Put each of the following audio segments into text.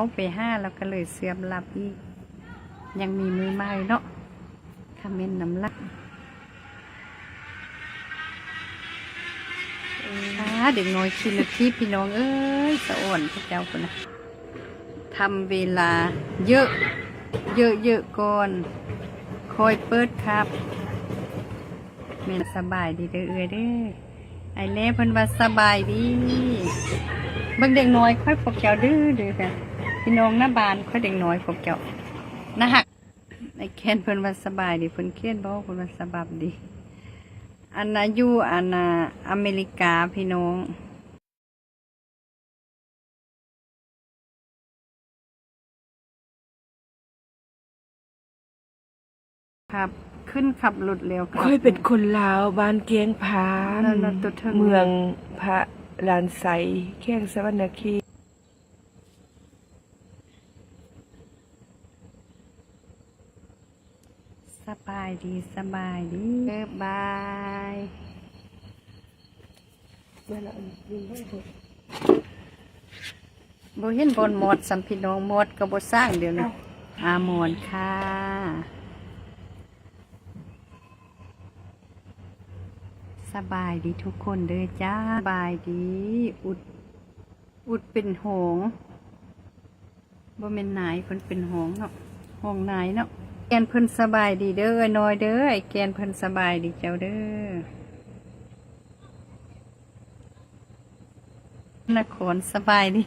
เอาไปห้าแล้วก็เลยเสื่อมหลับอีก ยังมีมือไม้เนาะคาเมนน้ำลักอ่าเด็กน้อยคิดนาทีพี่น้องเอ้ยสะอ่อนพระเจ้าคนนะทำเวลาเยอะ เยอะเยอะก่อนคอยเปิดครับเมนสบายดีเด้อเอ้ยเด้อไอเล่เพิ่นว่าสบายดีเบิ่งเด็กน้อยค่อยพวกเจ้าดื้อเด้อค่ะ พี่น้องหน้าบานค่อยเด็กน้อยพวกเจ้านะฮักไอแคนเพิ่นว่าสบายดีเพิ่นเคียนบอกเพิ่นว่าสบายดีอันน่ะอยู่อันน่ะอเมริกาพี่น้องครับขึ้นขับรถเร็วครับค่อยเป็นคนลาวบ้านเกียงพานแล้วเราตัวเทิงเมืองพระลานไสแข้งสวรรณเขต สบายดีสบายดีเออบายเวลาอยู่บ้านผมบ่เห็นบนหมดสัมพี่น้องหมดก็บ่สร้างเดี๋ยวนี้อาหมอนค่ะสบายดีทุกคนเด้อจ้าสบายดี อุด อุดเป็นหงส์บ่แม่นนายเพิ่นเป็นหงส์เนาะหงส์นายเนาะ แกนเพิ่นสบายดีเด้อน้อยเด้อไอแกนเพิ่นสบายดีเจ้าเด้อ นครสบายดี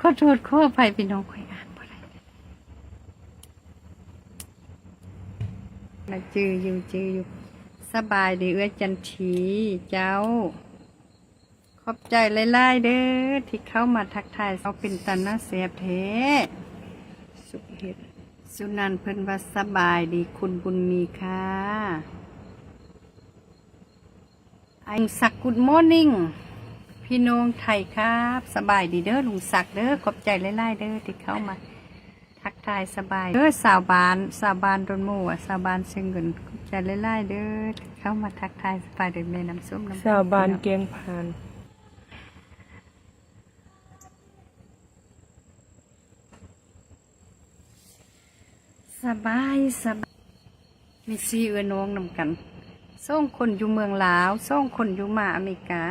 ขอโทษขออภัยพี่น้องค่อยอ่านบ่ได้มาจืออยู่จืออยู่ สบายดีเอื้อจันทีเจ้า ขอบใจหลายๆเด้อที่เข้ามาทักทายเอาเป็นตันนะเสียบเทสุขเห็ด สุนันท์เพิ่นว่าสบายดีคุณบุญมีค่ะไอศักกุดมอร์นิ่งพี่น้องไทยครับ สบายดีเด้อลุงศักดิ์เด้อขอบใจหลายๆเด้อที่เข้ามา ทักทายสบายเด้อสาวบานสาวบานโดนหมู่อะสาวบานเชิงเงินขอบใจหลายๆเด้อที่เข้ามาทักทายสบายเด้อแม่น้ำส้มน้ำชาวบานเกียงพาน สบายสบายมีซีเอือน้องนำกันส่งคนอยู่เมืองลาวส่งคนอยู่มาอเมริกา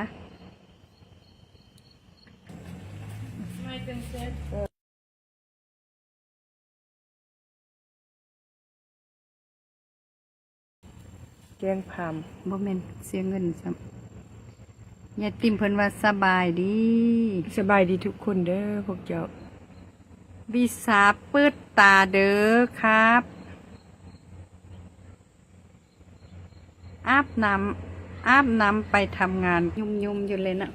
เกียงพามบ่แม่นเสียเงินซ้ำยายติมเพิ่นว่าสบายดี สบายดีทุกคนเด้อพวกเจ้า วิสาปิดตาเด้อครับ อาบน้ำอาบน้ำไปทำงานยุ่มยุมๆอยู่เลยนะ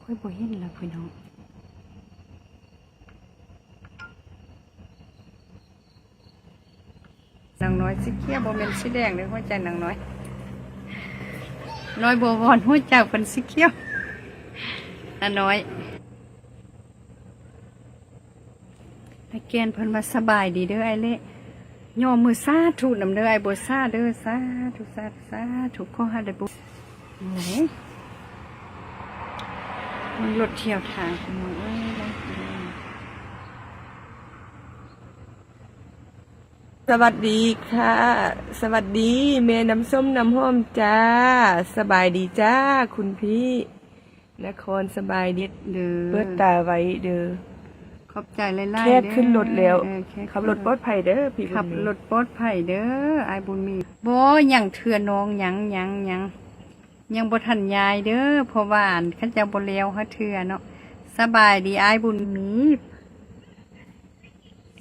ค่อยบ่เห็นแล้วพี่น้องนางน้อยสิเขียวบ่แม่นสีแดงเด้อหัวใจนางน้อย น้อยบัววอนหัวใจเป็นสีเขียวอันน้อยไอแกนเพิ่นว่าสบายดีเด้อไอเละย่อมือซาถูนำเด้อไอบัวซาเด้อซาถูซาซาถูกข้อหาได้บุไหนมันรถเที่ยวทางพี่น้องเอ้ยได้พี่น้อง สวัสดีค่ะ สวัสดีเมน้ำส้มน้ำหอมจ้า สบายดีจ้า คุณพี่ นครสบายดีเด้อเปิดตาไว้เด้อขอบใจหลายๆแค่เด้อขึ้นรถแล้วเออแค่ขับรถปลอดภัยเด้อพี่บุญขับมีรถปลอดภัยเด้อไอ้ายบุญมีบ่หยังเถื่อน้องหยังหยังหยังยังบ่ทันยายเด้อเพราะว่าอันคันเจะบ่แล้วฮะเถื่อเนาะสบายดีอ้ายบุญมี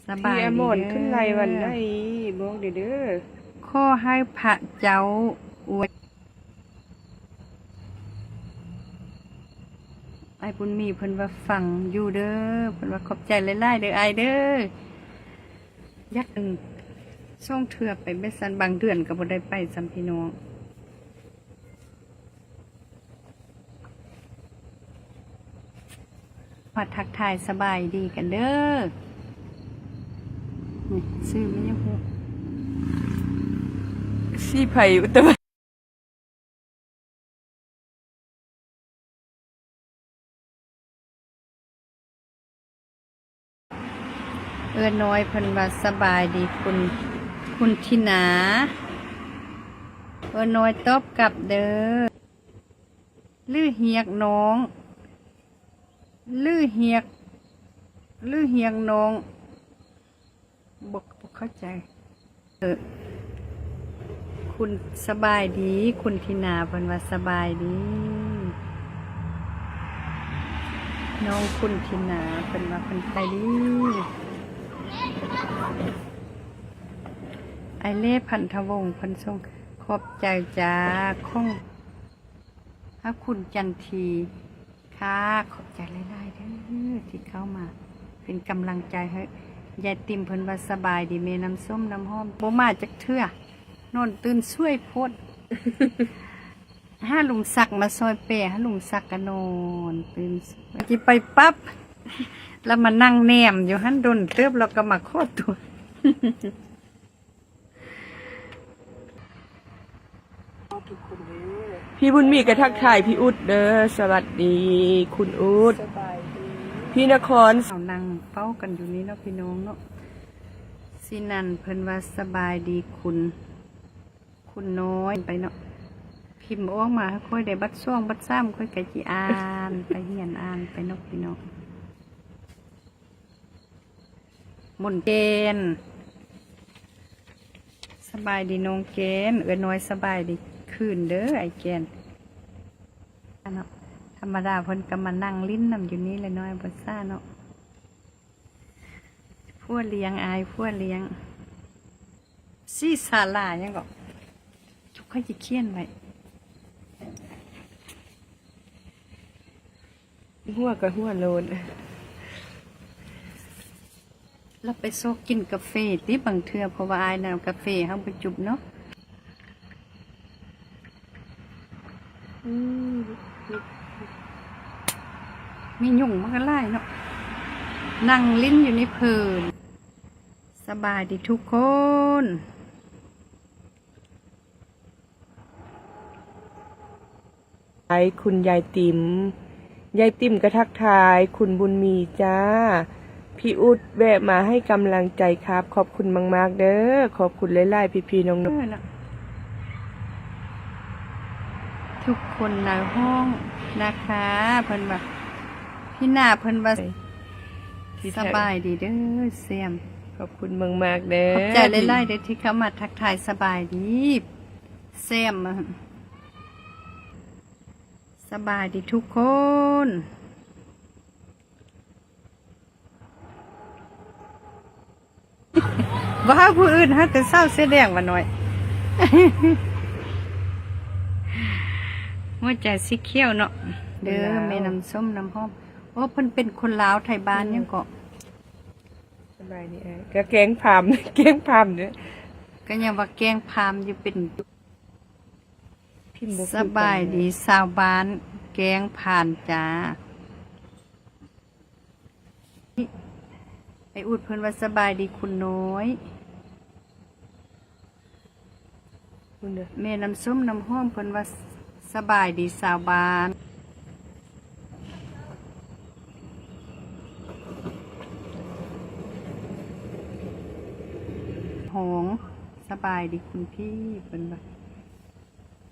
สบายพี่ดีอมรเด้อขึ้นไรวันไหนบอกเด้อเด้อขอให้พระเจ้าอวยไอ้ายบุญมีเพิ่นว่าฟังอยู่เด้อเพิ่นว่าขอบใจหลายๆเด้ออ้ายเด้อยักหนึ่งช่องเถื่อไปไม่สันบางเดือนก็บ่ได้ไปสัมพี่น้องมาทักทายสบายดีกันเด้อ นี่ปอไม่ยังหกซีไผ่แต่ว่เอื้อน้อยพันว่าสบายดีคุณคุณทินาเอื้อน้อยตบกลับเด้อลือเฮียกน้อง ลือเฮียก ลือเฮียกน้อง บกบกเข้าใจ เออ คุณสบายดี คุณทินาเพิ่นว่าสบายดี น้องคุณทินาเพิ่นว่าเพิ่นไปดีไอเล่พันธวงศ์เพันทรงขอบใจจ้าคงพระคุณจันทีค่ะขอบใจหลายๆเด้อที่เข้ามา เป็นกำลังใจให้ ยายติมเพิ่นว่าสบายดีเมน้ำส้มน้ำหอมบ่มาจากเทื่อนอนตื่นช่วยพดห้าลุงสักมาซอยเปะห้าลุงสักกะนอนตื่นจิไปปั๊บแล้วมานั่งแนมอยู่หันดนเติบแล้วก็มาโคตรตัวพี่บุญมีกระทักทายพี่อุดเด้อสวัสดี คุณอุด พี่นครเอานั่งเป้ากันอยู่นี่เนาะพี่น้องเนาะสินันเพิ่นว่าสบายดีคุณ คุณน้อยไปเนาะพิมพ์ออกมาให้ค่อยได้บัดซ่วงบัดซ้ำค่อยกะจีอ่านไปเหียนอ่านไปเนาะพี่น้องหมุนเกณฑ์สบายดีน้องเกณฑ์เอื้อน้อยสบายดีคืนเด้อไอเกณฑ์อันเนาะธ รรมดาเพิ่นก็มานั่งลิ้นนำอยู่นี่เลยน้อยบ่ซ่าเนาะพวเลี้ยงอายพวเลี้ยงซีศาลายังก็ทุกข้อยจะเขียนไว้หัวกับหัวโลนแล้วไปโซกกินกาแฟที่บางเทือเพราะว่าอายน่ะเอากาแฟเฮาไปจุบเนาะอืม ยุ่งมันก็ไล่เนาะนั่งลิ้นอยู่ในเพลินสบายดีทุกคน ไอคุณยายติมยายติมกระทักทาย คุณบุญมีจ้า พี่อุดแวะมาให้กำลังใจครับ ขอบคุณมาก ๆ เด้อขอบคุณหลายๆพี่ๆน้องเออนะทุกคนในห้องนะคะเพิ่นว่า พี่หน้าเพิ่นว่าๆที่สบายดีเด้อเสียม ขอบคุณมากๆเด้อขอบใจไล่ๆเด้อที่เข้ามาทักทายสบายดีเสียมอะสบายดีทุกคนว่าผู้อื่นฮะแต่เศร้าเสียแดงมาหน่อยหัวใจสีเขียวเนาะเด้อแม่น้ำส้มน้ำหอม โอ้เพิ่นเป็นคนลาวไทยบ้านยังก็สบายดีไอ้ก็แกงพามแกงพามเนี่ยก็ยังว่าแกงพามอยู่เป็นพิมพ์บ่สบายดีสาวบ้าน แกงผ่านจ้าไออุดเพิ่นว่าสบายดีคุณน้อยคุณเด้อแม่น้ำส้มน้ำหอมเพิ่นว่าสบายดีสาวบ้าน หงสบายดีคุณพี่เพิ่นว่า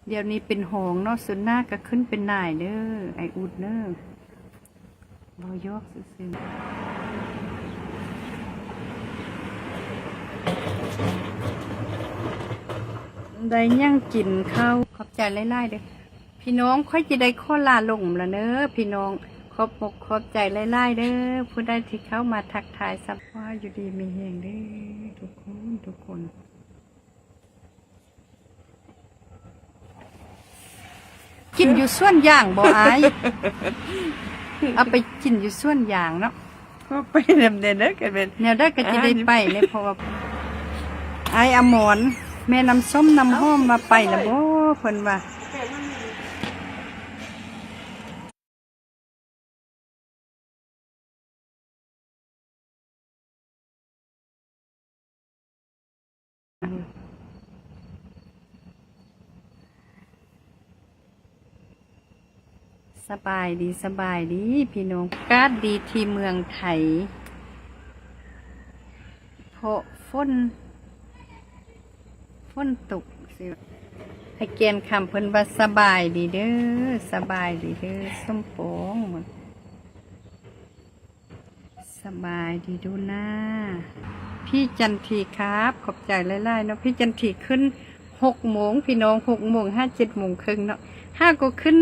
เดี๋ยวนี้เป็นหงเนาะส่วนหน้าก็ขึ้นเป็นนายเด้อไออุดเด้อบ่ยกซื่อๆได้ย่างกินข้าวขอบใจไล่ๆเด้อพี่น้องค่อยจะได้ข้อลาลงแล้วเน้อพี่น้อง ขอบอกขอบใจไล่ๆเด้อผู้ใดที่เข้ามาทักทายสับว่าอยู่ดีมีแหงเด้อทุกคนทุกคนกินอยู่ส่วนอย่างบ่อายเอาไปกินอยู่ส่วนอย่างเนาะก็ไปดำเนินเด้อกันเป็นแนวได้ก็จะได้ไปเลยเพราะว่าไอายอมรแม่น้ำส้มน้ำหอมมาไปแล้วบ่เพิ่นว่า สบายดีสบายดีพี่น้องกาดดีที่เมืองไทยเพราะฝนฝนตกสิให้เกณฑ์คำเพิ่นว่าสบายดีเด้อสบายดีเด้อส้มโปองสบายดีดูหน้า พี่จันทีครับ ขอบใจไล่ๆเนาะพี่จันทีขึ้นหกโมงพี่น้องหกโมงห้าเจ็ดโมงครึ่งเนาะห้าก็ขึ้น